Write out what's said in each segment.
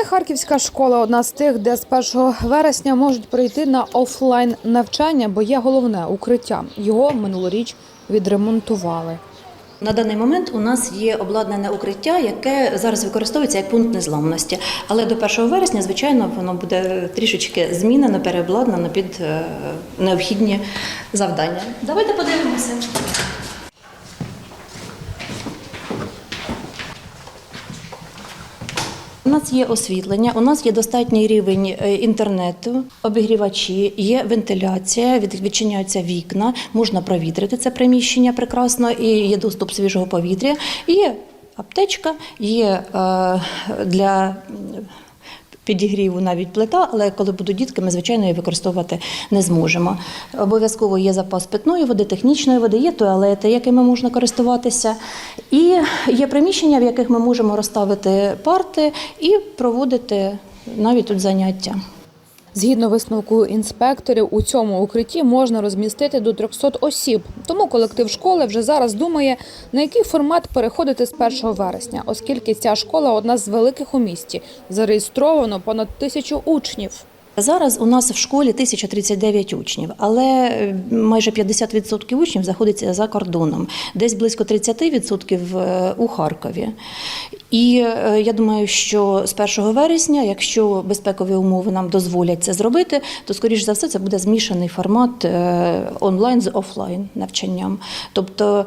Ця харківська школа одна з тих, де з 1 вересня можуть прийти на офлайн навчання, бо є головне укриття. Його минулоріч відремонтували. На даний момент у нас є обладнане укриття, яке зараз використовується як пункт незламності. Але до 1 вересня, звичайно, воно буде трішечки змінено, переобладнано під е, необхідні завдання. Давайте подивимося. У нас є освітлення, у нас є достатній рівень е, інтернету, обігрівачі, є вентиляція, відчиняються вікна, можна провітрити це приміщення прекрасно, і є доступ свіжого повітря. Є аптечка, є е, для підігріву навіть плита, але коли будуть дітки, ми звичайно її використовувати не зможемо. Обов'язково є запас питної води, технічної води, є туалети, якими можна користуватися, і є приміщення, в яких ми можемо розставити парти і проводити навіть тут заняття. Згідно висновку інспекторів, у цьому укритті можна розмістити до 300 осіб. Тому колектив школи вже зараз думає, на який формат переходити з 1 вересня, оскільки ця школа одна з великих у місті. Зареєстровано понад тисячу учнів. Зараз у нас в школі 1039 учнів, але е, майже 50% учнів знаходиться за кордоном, десь близько 30% е, у Харкові. І е, я думаю, що з 1 вересня, якщо безпекові умови нам дозволять це зробити, то скоріш за все це буде змішаний формат онлайн з офлайн навчанням. Тобто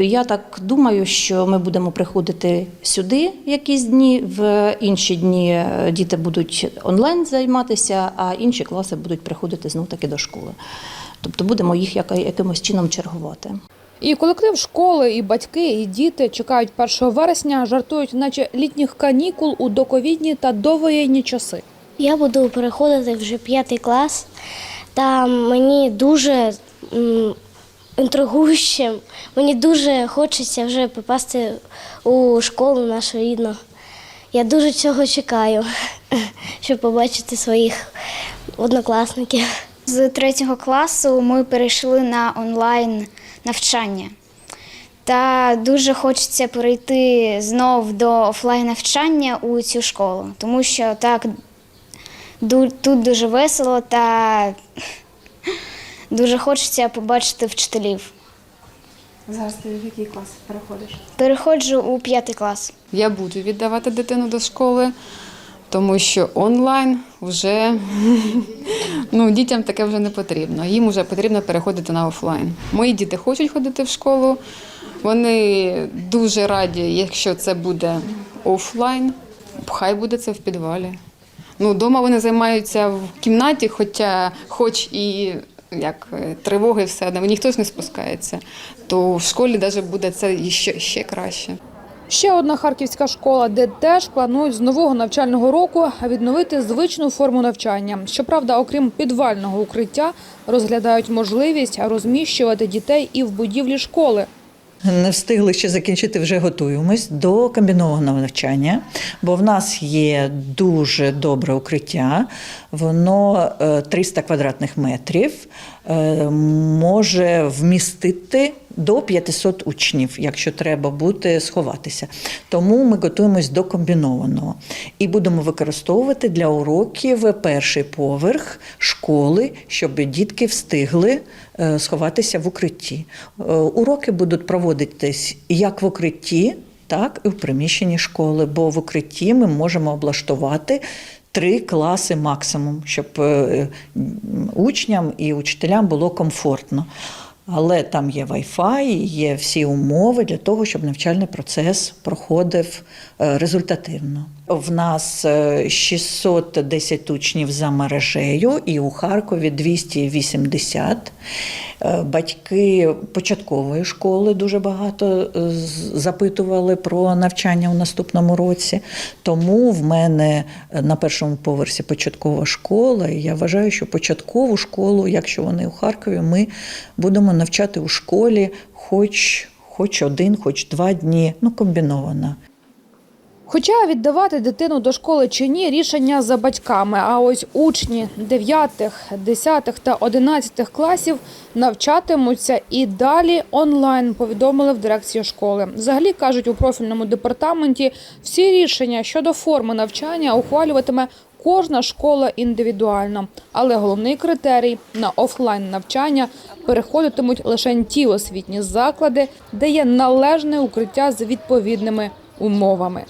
я так думаю, що ми будемо приходити сюди якісь дні, в інші дні діти будуть онлайн займатися, а інші класи будуть приходити знов таки до школи. Тобто будемо їх якимось чином чергувати. І колектив школи, і батьки, і діти чекають 1 вересня, жартують, наче літніх канікул у доковідні та довоєнні часи. Я буду переходити вже п'ятий клас, та мені дуже інтригуюче, мені дуже хочеться вже попасти у школу нашу рідну. Я дуже цього чекаю, щоб побачити своїх однокласників. З третього класу ми перейшли на онлайн навчання. Та дуже хочеться перейти знов до офлайн навчання у цю школу, тому що так тут дуже весело та дуже хочеться побачити вчителів. Зараз ти в який клас переходиш? Переходжу у п'ятий клас. Я буду віддавати дитину до школи, тому що онлайн вже ну, дітям таке вже не потрібно. Їм вже потрібно переходити на офлайн. Мої діти хочуть ходити в школу. Вони дуже раді, якщо це буде офлайн. Хай буде це в підвалі. Ну, вдома вони займаються в кімнаті, хоча хоч і як е, тривоги, все одно ніхто ж не спускається. То в школі навіть буде це ще, ще краще. Ще одна харківська школа, де теж планують з нового навчального року відновити звичну форму навчання. Щоправда, окрім підвального укриття, розглядають можливість розміщувати дітей і в будівлі школи. Не встигли ще закінчити, вже готуємось до комбінованого навчання, бо в нас є дуже добре укриття, воно е, 300 квадратних метрів, е, може вмістити до 500 учнів, якщо треба буде сховатися. Тому ми готуємось до комбінованого і будемо використовувати для уроків перший поверх школи, щоб дітки встигли е, сховатися в укритті. Е, Уроки будуть проводитись як в укритті, так і в приміщенні школи, бо в укритті ми можемо облаштувати. Три класи максимум, щоб е, учням і учителям було комфортно. Але там є Wi-Fi, є всі умови для того, щоб навчальний процес проходив е, результативно. В нас е, 610 учнів за мережею, і у Харкові 280. Е, Батьки початкової школи дуже багато е, запитували про навчання у наступному році. Тому в мене е, на першому поверсі початкова школа. І я вважаю, що початкову школу, якщо вони у Харкові, ми будемо навчати у школі хоч, хоч один, хоч два дні, ну комбіновано. Хоча віддавати дитину до школи чи ні рішення за батьками. А ось учні 9, 10 та 11 класів навчатимуться і далі онлайн. Повідомили в дирекції школи. Взагалі кажуть у профільному департаменті, всі рішення щодо форми навчання ухвалюватиме кожна школа індивідуальна, Але головний критерій на офлайн навчання переходитимуть лише ті освітні заклади, де є належне укриття з відповідними умовами.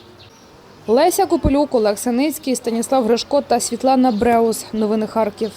Леся Копилюк, Олег Станіслав Гришко та Світлана Бреус. Новини Харків.